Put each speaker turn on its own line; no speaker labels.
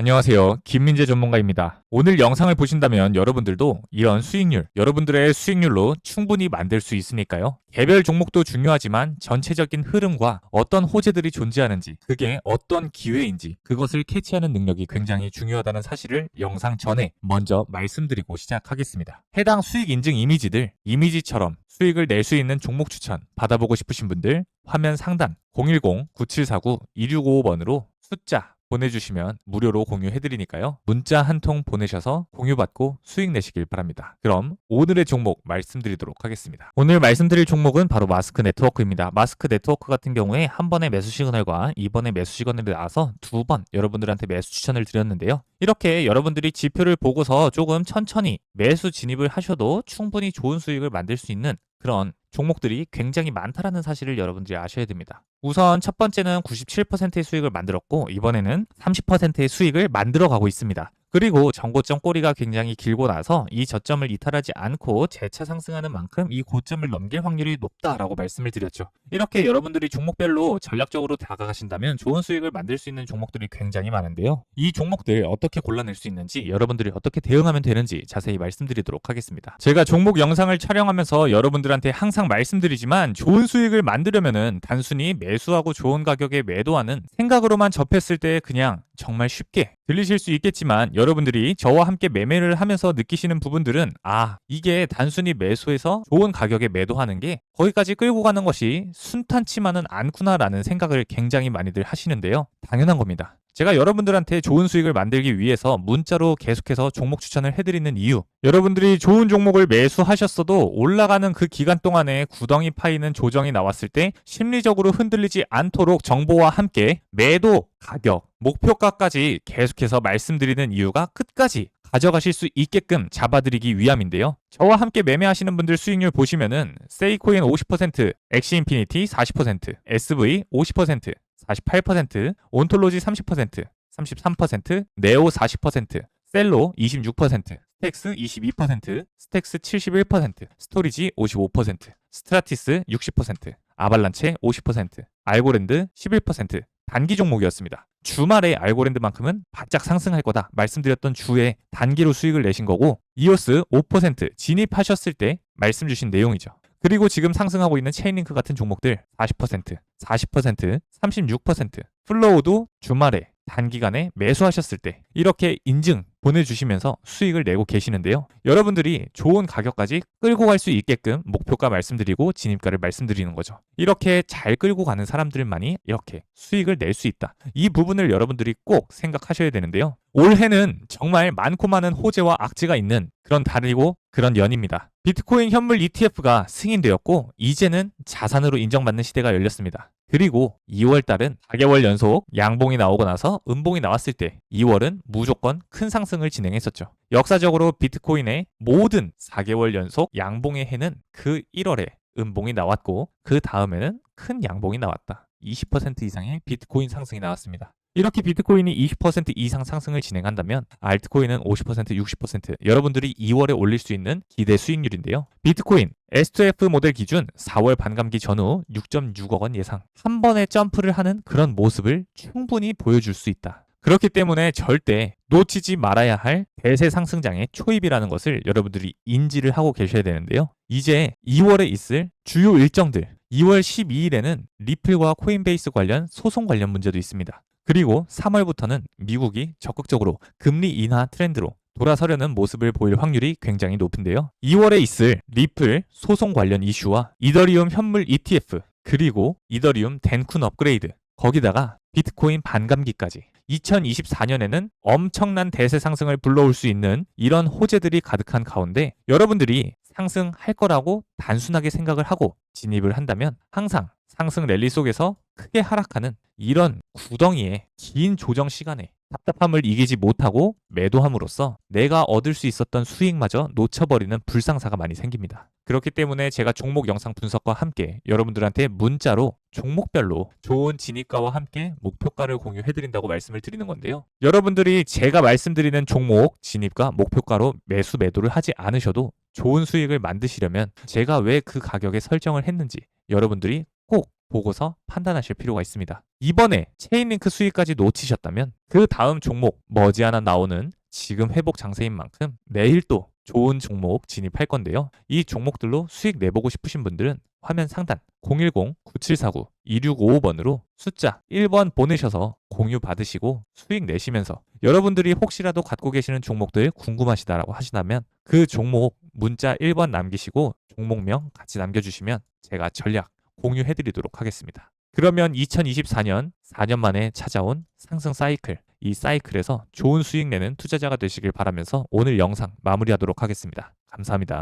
안녕하세요. 김민재 전문가입니다. 오늘 영상을 보신다면 여러분들도 이런 수익률, 여러분들의 수익률로 충분히 만들 수 있으니까요. 개별 종목도 중요하지만 전체적인 흐름과 어떤 호재들이 존재하는지, 그게 어떤 기회인지, 그것을 캐치하는 능력이 굉장히 중요하다는 사실을 영상 전에 먼저 말씀드리고 시작하겠습니다. 해당 수익 인증 이미지들, 이미지처럼 수익을 낼 수 있는 종목 추천 받아보고 싶으신 분들 화면 상단 010-9749-2655번으로 숫자 보내주시면 무료로 공유해드리니까요. 문자 한 통 보내셔서 공유받고 수익 내시길 바랍니다. 그럼 오늘의 종목 말씀드리도록 하겠습니다. 오늘 말씀드릴 종목은 바로 마스크 네트워크입니다. 마스크 네트워크 같은 경우에 한 번의 매수 시그널과 이번에 매수 시그널이 나와서 두 번 여러분들한테 매수 추천을 드렸는데요. 이렇게 여러분들이 지표를 보고서 조금 천천히 매수 진입을 하셔도 충분히 좋은 수익을 만들 수 있는 그런 종목들이 굉장히 많다라는 사실을 여러분들이 아셔야 됩니다. 우선 첫 번째는 97%의 수익을 만들었고 이번에는 30%의 수익을 만들어 가고 있습니다. 그리고 정고점 꼬리가 굉장히 길고 나서 이 저점을 이탈하지 않고 재차 상승하는 만큼 이 고점을 넘길 확률이 높다라고 말씀을 드렸죠. 이렇게 여러분들이 종목별로 전략적으로 다가가신다면 좋은 수익을 만들 수 있는 종목들이 굉장히 많은데요. 이 종목들 어떻게 골라낼 수 있는지 여러분들이 어떻게 대응하면 되는지 자세히 말씀드리도록 하겠습니다. 제가 종목 영상을 촬영하면서 여러분들한테 항상 말씀드리지만 좋은 수익을 만들려면은 단순히 매수하고 좋은 가격에 매도하는 생각으로만 접했을 때 그냥 정말 쉽게 들리실 수 있겠지만 여러분들이 저와 함께 매매를 하면서 느끼시는 부분들은 아 이게 단순히 매수해서 좋은 가격에 매도하는 게 거기까지 끌고 가는 것이 순탄치만은 않구나라는 생각을 굉장히 많이들 하시는데요. 당연한 겁니다. 제가 여러분들한테 좋은 수익을 만들기 위해서 문자로 계속해서 종목 추천을 해드리는 이유 여러분들이 좋은 종목을 매수하셨어도 올라가는 그 기간 동안에 구덩이 파이는 조정이 나왔을 때 심리적으로 흔들리지 않도록 정보와 함께 매도 가격 목표가까지 계속해서 말씀드리는 이유가 끝까지 가져가실 수 있게끔 잡아드리기 위함인데요. 저와 함께 매매하시는 분들 수익률 보시면은 세이코인 50%, 엑시인피니티 40%, SV 50%, 48%, 온톨로지 30%, 33%, 네오 40%, 셀로 26%, 스택스 22%, 스택스 71%, 스토리지 55%, 스트라티스 60%, 아발란체 50%, 알고랜드 11%, 단기 종목이었습니다. 주말에 알고랜드만큼은 바짝 상승할 거다 말씀드렸던 주에 단기로 수익을 내신 거고 이오스 5% 진입하셨을 때 말씀 주신 내용이죠. 그리고 지금 상승하고 있는 체인링크 같은 종목들 40%, 40%, 36%, 플로우도 주말에 단기간에 매수하셨을 때 이렇게 인증 보내주시면서 수익을 내고 계시는데요. 여러분들이 좋은 가격까지 끌고 갈 수 있게끔 목표가 말씀드리고 진입가를 말씀드리는 거죠. 이렇게 잘 끌고 가는 사람들만이 이렇게 수익을 낼 수 있다. 이 부분을 여러분들이 꼭 생각하셔야 되는데요. 올해는 정말 많고 많은 호재와 악재가 있는 그런 달이고 그런 연입니다. 비트코인 현물 ETF가 승인되었고 이제는 자산으로 인정받는 시대가 열렸습니다. 그리고 2월 달은 4개월 연속 양봉이 나오고 나서 음봉이 나왔을 때 2월은 무조건 큰 상승을 진행했었죠. 역사적으로 비트코인의 모든 4개월 연속 양봉의 해는 그 1월에 음봉이 나왔고 그 다음에는 큰 양봉이 나왔다. 20% 이상의 비트코인 상승이 나왔습니다. 이렇게 비트코인이 20% 이상 상승을 진행한다면 알트코인은 50% 60% 여러분들이 2월에 올릴 수 있는 기대 수익률인데요. 비트코인 S2F 모델 기준 4월 반감기 전후 6.6억 원 예상 한 번에 점프를 하는 그런 모습을 충분히 보여줄 수 있다. 그렇기 때문에 절대 놓치지 말아야 할 대세 상승장의 초입이라는 것을 여러분들이 인지를 하고 계셔야 되는데요. 이제 2월에 있을 주요 일정들 2월 12일에는 리플과 코인베이스 관련 소송 관련 문제도 있습니다. 그리고 3월부터는 미국이 적극적으로 금리 인하 트렌드로 돌아서려는 모습을 보일 확률이 굉장히 높은데요. 2월에 있을 리플 소송 관련 이슈와 이더리움 현물 ETF 그리고 이더리움 덴쿤 업그레이드 거기다가 비트코인 반감기까지 2024년에는 엄청난 대세 상승을 불러올 수 있는 이런 호재들이 가득한 가운데 여러분들이 상승할 거라고 단순하게 생각을 하고 진입을 한다면 항상 상승 랠리 속에서 크게 하락하는 이런 구덩이의 긴 조정 시간에 답답함을 이기지 못하고 매도함으로써 내가 얻을 수 있었던 수익마저 놓쳐버리는 불상사가 많이 생깁니다. 그렇기 때문에 제가 종목 영상 분석과 함께 여러분들한테 문자로 종목별로 좋은 진입가와 함께 목표가를 공유해드린다고 말씀을 드리는 건데요. 여러분들이 제가 말씀드리는 종목 진입가 목표가로 매수 매도를 하지 않으셔도 좋은 수익을 만드시려면 제가 왜 그 가격에 설정을 했는지 여러분들이 꼭 보고서 판단하실 필요가 있습니다. 이번에 체인링크 수익까지 놓치셨다면 그 다음 종목 머지않아 나오는 지금 회복 장세인 만큼 내일 또 좋은 종목 진입할 건데요. 이 종목들로 수익 내보고 싶으신 분들은 화면 상단 010-9749-2655번으로 숫자 1번 보내셔서 공유 받으시고 수익 내시면서 여러분들이 혹시라도 갖고 계시는 종목들 궁금하시다라고 하시다면 그 종목 문자 1번 남기시고 종목명 같이 남겨주시면 제가 전략 공유해드리도록 하겠습니다. 그러면 2024년 4년 만에 찾아온 상승 사이클, 이 사이클에서 좋은 수익 내는 투자자가 되시길 바라면서 오늘 영상 마무리하도록 하겠습니다. 감사합니다.